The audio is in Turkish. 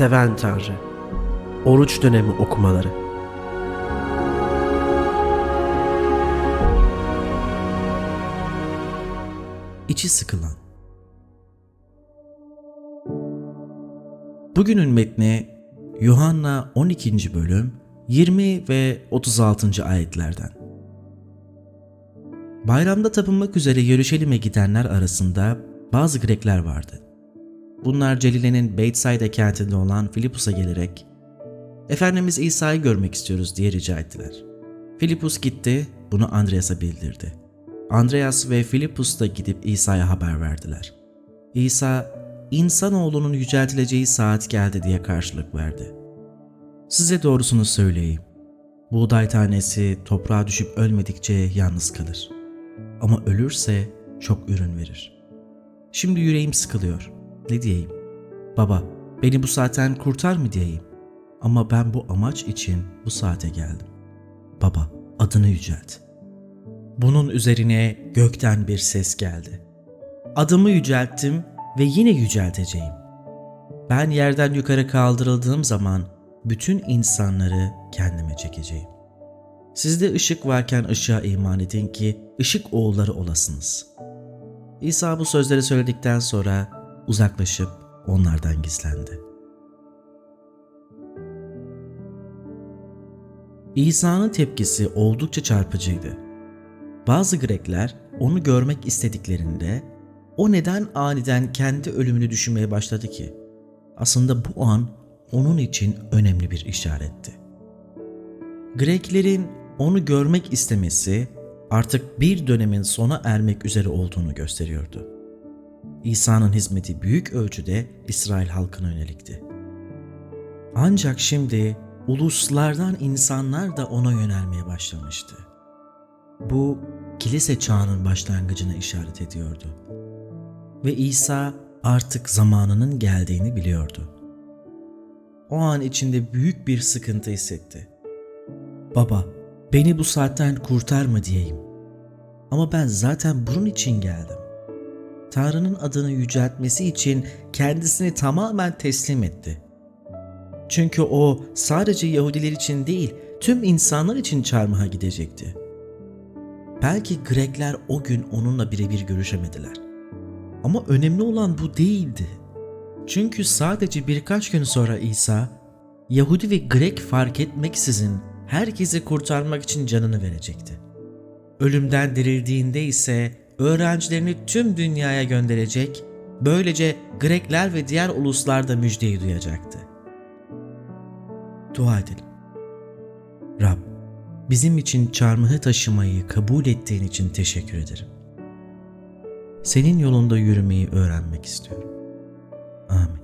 seven Tanrı. Oruç dönemi okumaları. İçi sıkılan. Bugünün metni Yuhanna 12. bölüm 20 ve 36. ayetlerden. Bayramda tapınmak üzere Yeruşalim'e gidenler arasında bazı Grekler vardı. Bunlar Celile'nin Beytsaida kentinde olan Filipus'a gelerek Efendimiz İsa'yı görmek istiyoruz diye rica ettiler. Filipus gitti, bunu Andreas'a bildirdi. Andreas ve Filipus da gidip İsa'ya haber verdiler. İsa, insanoğlunun yüceltileceği saat geldi diye karşılık verdi. Size doğrusunu söyleyeyim. Buğday tanesi toprağa düşüp ölmedikçe yalnız kalır. Ama ölürse çok ürün verir. Şimdi yüreğim sıkılıyor. Ne diyeyim? Baba, beni bu saatten kurtar mı diyeyim? Ama ben bu amaç için bu saate geldim. Baba, adını yücelt. Bunun üzerine gökten bir ses geldi. Adımı yücelttim ve yine yücelteceğim. Ben yerden yukarı kaldırıldığım zaman bütün insanları kendime çekeceğim. Sizde ışık varken ışığa iman edin ki ışık oğulları olasınız. İsa bu sözleri söyledikten sonra uzaklaşıp onlardan gizlendi. İsa'nın tepkisi oldukça çarpıcıydı. Bazı Grekler onu görmek istediklerinde o neden aniden kendi ölümünü düşünmeye başladı ki? Aslında bu an onun için önemli bir işaretti. Greklerin onu görmek istemesi artık bir dönemin sona ermek üzere olduğunu gösteriyordu. İsa'nın hizmeti büyük ölçüde İsrail halkına yönelikti. Ancak şimdi uluslardan insanlar da ona yönelmeye başlamıştı. Bu kilise çağının başlangıcına işaret ediyordu. Ve İsa artık zamanının geldiğini biliyordu. O an içinde büyük bir sıkıntı hissetti. Baba, beni bu saatten kurtar mı diyeyim. Ama ben zaten bunun için geldim. Tanrı'nın adını yüceltmesi için kendisini tamamen teslim etti. Çünkü o sadece Yahudiler için değil, tüm insanlar için çarmıha gidecekti. Belki Grekler o gün onunla birebir görüşemediler. Ama önemli olan bu değildi. Çünkü sadece birkaç gün sonra İsa, Yahudi ve Grek fark etmeksizin herkesi kurtarmak için canını verecekti. Ölümden dirildiğinde ise öğrencilerini tüm dünyaya gönderecek, böylece Grekler ve diğer uluslar da müjdeyi duyacaktı. Dua edelim. Rab, bizim için çarmıhı taşımayı kabul ettiğin için teşekkür ederim. Senin yolunda yürümeyi öğrenmek istiyorum. Amin.